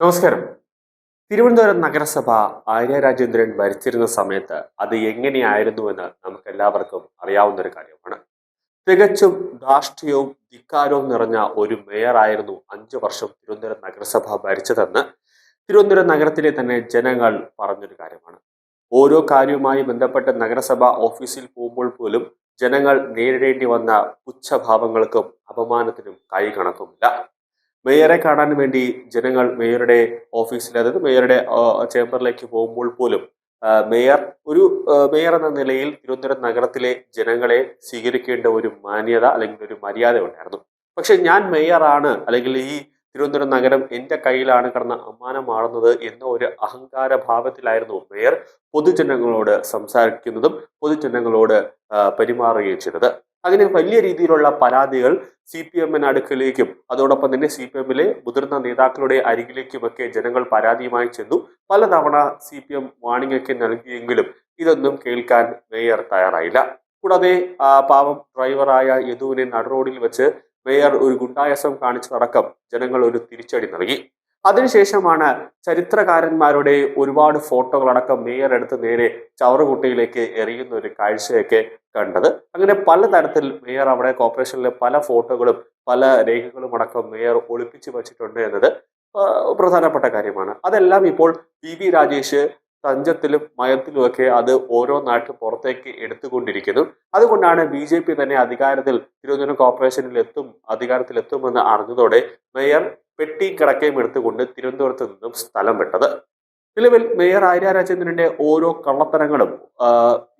നമസ്കാരം. തിരുവനന്തപുരം നഗരസഭ ആര്യ രാജേന്ദ്രൻ ഭരിച്ചിരുന്ന സമയത്ത് അത് എങ്ങനെയായിരുന്നുവെന്ന് നമുക്ക് എല്ലാവർക്കും അറിയാവുന്ന ഒരു കാര്യമാണ്. തികച്ചും ധാർഷ്ട്യവും ധിക്കാരവും നിറഞ്ഞ ഒരു മേയറായിരുന്നു അഞ്ചു വർഷം തിരുവനന്തപുരം നഗരസഭ ഭരിച്ചതെന്ന് തിരുവനന്തപുരം നഗരത്തിലെ തന്നെ ജനങ്ങൾ പറഞ്ഞൊരു കാര്യമാണ്. ഓരോ കാര്യവുമായി ബന്ധപ്പെട്ട് നഗരസഭ ഓഫീസിൽ പോകുമ്പോൾ പോലും ജനങ്ങൾ നേരിടേണ്ടി വന്ന പുച്ഛഭാവങ്ങൾക്കും അപമാനത്തിനും കൈ കണക്കുമില്ല മേയറെ കാണാൻ വേണ്ടി ജനങ്ങൾ മേയറുടെ ഓഫീസിൽ അതായത് മേയറുടെ ചേംബറിലേക്ക് പോകുമ്പോൾ പോലും മേയർ ഒരു മേയർ എന്ന നിലയിൽ തിരുവനന്തപുരം നഗരത്തിലെ ജനങ്ങളെ സ്വീകരിക്കേണ്ട ഒരു മാന്യത അല്ലെങ്കിൽ ഒരു മര്യാദ ഉണ്ടായിരുന്നു. പക്ഷെ ഞാൻ മേയറാണ് അല്ലെങ്കിൽ ഈ തിരുവനന്തപുരം നഗരം എന്റെ കയ്യിലാണ് കിടന്ന അമ്മാനമാടുന്നത് എന്ന ഒരു അഹങ്കാര ഭാവത്തിലായിരുന്നു മേയർ പൊതുജനങ്ങളോട് സംസാരിക്കുന്നതും പൊതുജനങ്ങളോട് പെരുമാറുകയും ചെയ്തത്. അങ്ങനെ വലിയ രീതിയിലുള്ള പരാതികൾ സി പി എമ്മിന് അടുക്കിലേക്കും. അതോടൊപ്പം തന്നെ സി പി എമ്മിലെ മുതിർന്ന നേതാക്കളുടെ അരികിലേക്കുമൊക്കെ ജനങ്ങൾ പരാതിയുമായി ചെന്നു. പലതവണ സി പി എം വാണിംഗ് നൽകിയെങ്കിലും ഇതൊന്നും കേൾക്കാൻ മേയർ തയ്യാറായില്ല. കൂടാതെ പാവം ഡ്രൈവറായ യദുവിനെ നടുറോഡിൽ വെച്ച് മേയർ ഒരു ഗുണ്ടായസം കാണിച്ചതടക്കം ജനങ്ങൾ ഒരു തിരിച്ചടി നൽകി. അതിനുശേഷമാണ് ചരിത്രകാരന്മാരുടെ ഒരുപാട് ഫോട്ടോകളടക്കം മേയർ എടുത്ത് നേരെ ചവറുകുട്ടിയിലേക്ക് എറിയുന്ന ഒരു കാഴ്ചയൊക്കെ കണ്ടത്. അങ്ങനെ പലതരത്തിൽ മേയർ അവിടെ കോർപ്പറേഷനിലെ പല ഫോട്ടോകളും പല രേഖകളും അടക്കം മേയർ ഒളിപ്പിച്ചു വച്ചിട്ടുണ്ട് എന്നത് പ്രധാനപ്പെട്ട കാര്യമാണ്. അതെല്ലാം ഇപ്പോൾ പി വി രാജേഷ് തഞ്ചത്തിലും മയത്തിലുമൊക്കെ അത് ഓരോ നാട്ടിൽ പുറത്തേക്ക് എടുത്തുകൊണ്ടിരിക്കുന്നു. അതുകൊണ്ടാണ് ബി ജെ പി തന്നെ അധികാരത്തിൽ തിരുവനന്തപുരം കോർപ്പറേഷനിൽ എത്തും അധികാരത്തിൽ എത്തുമെന്ന് അറിഞ്ഞതോടെ മേയർ പെട്ടിയും കിടക്കയും എടുത്തുകൊണ്ട് തിരുവനന്തപുരത്ത് നിന്നും സ്ഥലം വിട്ടത്. നിലവിൽ മേയർ ആര്യ രാജേന്ദ്രന്റെ ഓരോ കള്ളത്തരങ്ങളും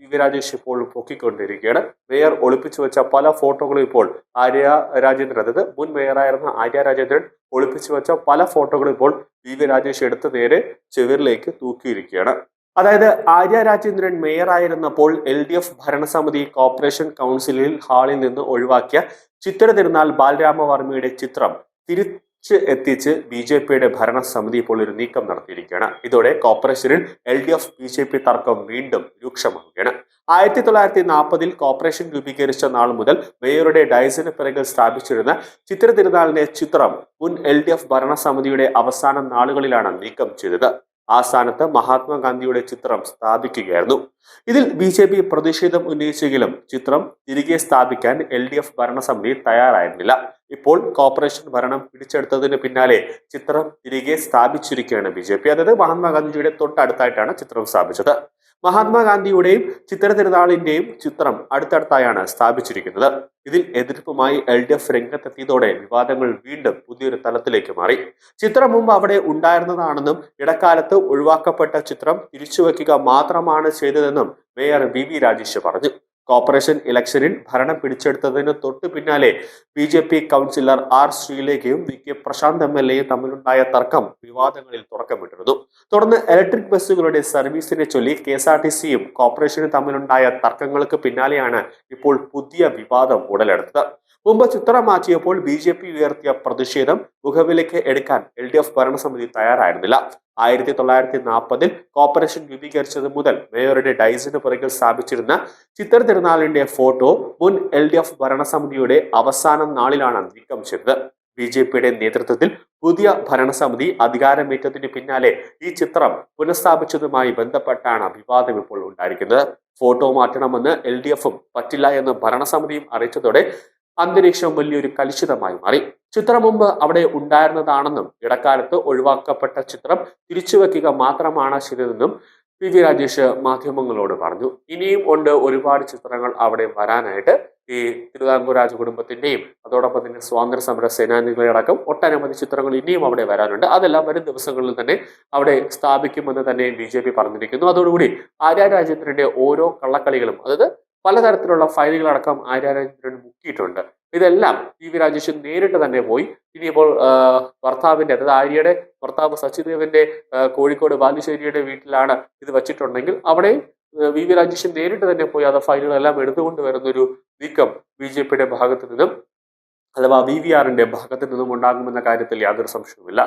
യുവരാജേഷ് വി ഇപ്പോൾ പൊക്കിക്കൊണ്ടിരിക്കുകയാണ്. മേയർ ഒളിപ്പിച്ചു വെച്ച പല ഫോട്ടോകളും ഇപ്പോൾ ആര്യ രാജേന്ദ്രൻ അതായത് മുൻ മേയറായിരുന്ന ആര്യ രാജേന്ദ്രൻ ഒളിപ്പിച്ചു വെച്ച പല ഫോട്ടോകളും ഇപ്പോൾ പി വി രാജേഷ് എടുത്ത് നേരെ ചെവിറിലേക്ക് തൂക്കിയിരിക്കുകയാണ്. അതായത് ആര്യ രാജേന്ദ്രൻ മേയറായിരുന്നപ്പോൾ എൽ ഡി എഫ് ഭരണസമിതി കോർപ്പറേഷൻ കൗൺസിലിൽ ഹാളിൽ നിന്ന് ഒഴിവാക്കിയ ചിത്ര തിരുനാൾ ബാലരാമവർമ്മയുടെ ചിത്രം തിരിച്ച് എത്തിച്ച് ബി ജെ പിയുടെ ഭരണസമിതി ഇപ്പോൾ ഒരു നീക്കം നടത്തിയിരിക്കുകയാണ്. ഇതോടെ കോർപ്പറേഷനിൽ L D F B J P തർക്കം വീണ്ടും രൂക്ഷമാവുകയാണ്. ആയിരത്തി തൊള്ളായിരത്തി നാൽപ്പതിൽ കോർപ്പറേഷൻ രൂപീകരിച്ച നാൾ മുതൽ മേയറുടെ ഡയസിന് പിറകിൽ സ്ഥാപിച്ചിരുന്ന ചിത്ര തിരുനാളിന്റെ ചിത്രം മുൻ എൽ ഡി എഫ് ഭരണസമിതിയുടെ അവസാന നാളുകളിലാണ് നീക്കം ചെയ്തത്. ആ സ്ഥാനത്ത് മഹാത്മാഗാന്ധിയുടെ ചിത്രം സ്ഥാപിക്കുകയായിരുന്നു. ഇതിൽ ബി ജെ പി പ്രതിഷേധം ഉന്നയിച്ചെങ്കിലും ചിത്രം തിരികെ സ്ഥാപിക്കാൻ എൽ ഡി എഫ് ഭരണസമിതി തയ്യാറായിരുന്നില്ല. ഇപ്പോൾ കോർപ്പറേഷൻ ഭരണം പിടിച്ചെടുത്തതിന് പിന്നാലെ ചിത്രം തിരികെ സ്ഥാപിച്ചിരിക്കുകയാണ് ബി ജെ പി. അതായത് മഹാത്മാഗാന്ധിയുടെ തൊട്ടടുത്തായിട്ടാണ് ചിത്രം സ്ഥാപിച്ചത്. മഹാത്മാഗാന്ധിയുടെയും ചിത്ര തിരുനാളിന്റെയും ചിത്രം അടുത്തടുത്തായാണ് സ്ഥാപിച്ചിരിക്കുന്നത്. ഇതിൽ എതിർപ്പുമായി എൽ ഡി എഫ് രംഗത്തെത്തിയതോടെ വിവാദങ്ങൾ വീണ്ടും പുതിയൊരു തലത്തിലേക്ക് മാറി. ചിത്രം മുമ്പ് അവിടെ ഉണ്ടായിരുന്നതാണെന്നും ഇടക്കാലത്ത് ഒഴിവാക്കപ്പെട്ട ചിത്രം തിരിച്ചുവെക്കുക മാത്രമാണ് ചെയ്തതെന്നും മേയർ വി വി രാജേഷ് പറഞ്ഞു. കോർപ്പറേഷൻ ഇലക്ഷനിൽ ഭരണം പിടിച്ചെടുത്തതിന് തൊട്ടു പിന്നാലെ B J P councillor R ശ്രീലേഖയും V K Prashanth M L എയും തമ്മിലുണ്ടായ തർക്കം വിവാദങ്ങളിൽ തുടക്കമിട്ടിരുന്നു. തുടർന്ന് ഇലക്ട്രിക് ബസ്സുകളുടെ സർവീസിനെ ചൊല്ലി കെ എസ് ആർ ടി സിയും കോർപ്പറേഷനും തമ്മിലുണ്ടായ തർക്കങ്ങൾക്ക് പിന്നാലെയാണ് ഇപ്പോൾ പുതിയ വിവാദം ഉടലെടുത്തത്. മുമ്പ് ചിത്രം മാറ്റിയപ്പോൾ ബി ജെ പി ഉയർത്തിയ പ്രതിഷേധം മുഖവിലേക്ക് എടുക്കാൻ എൽ ഡി എഫ് ഭരണസമിതി തയ്യാറായിരുന്നില്ല. ആയിരത്തി തൊള്ളായിരത്തി നാൽപ്പതിൽ കോർപ്പറേഷൻ രൂപീകരിച്ചത് മുതൽ മേയറുടെ ഡൈസിന് പുറകിൽ സ്ഥാപിച്ചിരുന്ന ചിത്ര തിരുനാളിന്റെ ഫോട്ടോ മുൻ എൽ ഡി എഫ് ഭരണസമിതിയുടെ അവസാന നാളിലാണ് നീക്കം ചെയ്തത്. ബി ജെ പിയുടെ നേതൃത്വത്തിൽ പുതിയ ഭരണസമിതി അധികാരമേറ്റതിന് പിന്നാലെ ഈ ചിത്രം പുനഃസ്ഥാപിച്ചതുമായി ബന്ധപ്പെട്ടാണ് വിവാദം ഇപ്പോൾ ഉണ്ടായിരിക്കുന്നത്. ഫോട്ടോ മാറ്റണമെന്ന് എൽ ഡി എഫും പറ്റില്ല എന്ന് ഭരണസമിതിയും അറിയിച്ചതോടെ അന്തരീക്ഷം വലിയൊരു കലുഷിതമായി മാറി. ചിത്രം മുമ്പ് അവിടെ ഉണ്ടായിരുന്നതാണെന്നും ഇടക്കാലത്ത് ഒഴിവാക്കപ്പെട്ട ചിത്രം തിരിച്ചുവെക്കുക മാത്രമാണ് ചെയ്തതെന്നും പി വി രാജേഷ് മാധ്യമങ്ങളോട് പറഞ്ഞു. ഇനിയും ഉണ്ട് ഒരുപാട് ചിത്രങ്ങൾ അവിടെ വരാനായിട്ട്. ഈ തിരുവിതാംകൂർ രാജകുടുംബത്തിന്റെയും അതോടൊപ്പം തന്നെ സ്വാതന്ത്ര്യ സമര സേനാനികളെ അടക്കം ഒട്ടനവധി ചിത്രങ്ങൾ ഇനിയും അവിടെ വരാനുണ്ട്. അതെല്ലാം വരും ദിവസങ്ങളിൽ തന്നെ അവിടെ സ്ഥാപിക്കുമെന്ന് തന്നെ ബി ജെ പി പറഞ്ഞിരിക്കുന്നു. അതോടുകൂടി ആര്യ രാജേന്ദ്രന്റെ ഓരോ കള്ളക്കളികളും അതായത് പലതരത്തിലുള്ള ഫയലുകളടക്കം ആര്യ രാജേന്ദ്രൻ മുക്കിയിട്ടുണ്ട്. ഇതെല്ലാം പി വി രാജേഷ് നേരിട്ട് തന്നെ പോയി. ഇനിയിപ്പോൾ ഭർത്താവിന്റെ അതായത് ആര്യയുടെ ഭർത്താവ് സച്ചിദേവന്റെ കോഴിക്കോട് ബാലുശ്ശേരിയുടെ വീട്ടിലാണ് ഇത് വച്ചിട്ടുണ്ടെങ്കിൽ അവിടെ വി വി രാജേഷ് നേരിട്ട് തന്നെ പോയി അത് ഫയലുകളെല്ലാം എടുത്തുകൊണ്ട് വരുന്നൊരു നീക്കം ബി ജെ പിയുടെ ഭാഗത്ത് നിന്നും അഥവാ വി വി ആറിന്റെ ഭാഗത്ത് നിന്നും ഉണ്ടാകുമെന്ന കാര്യത്തിൽ യാതൊരു സംശയവുമില്ല.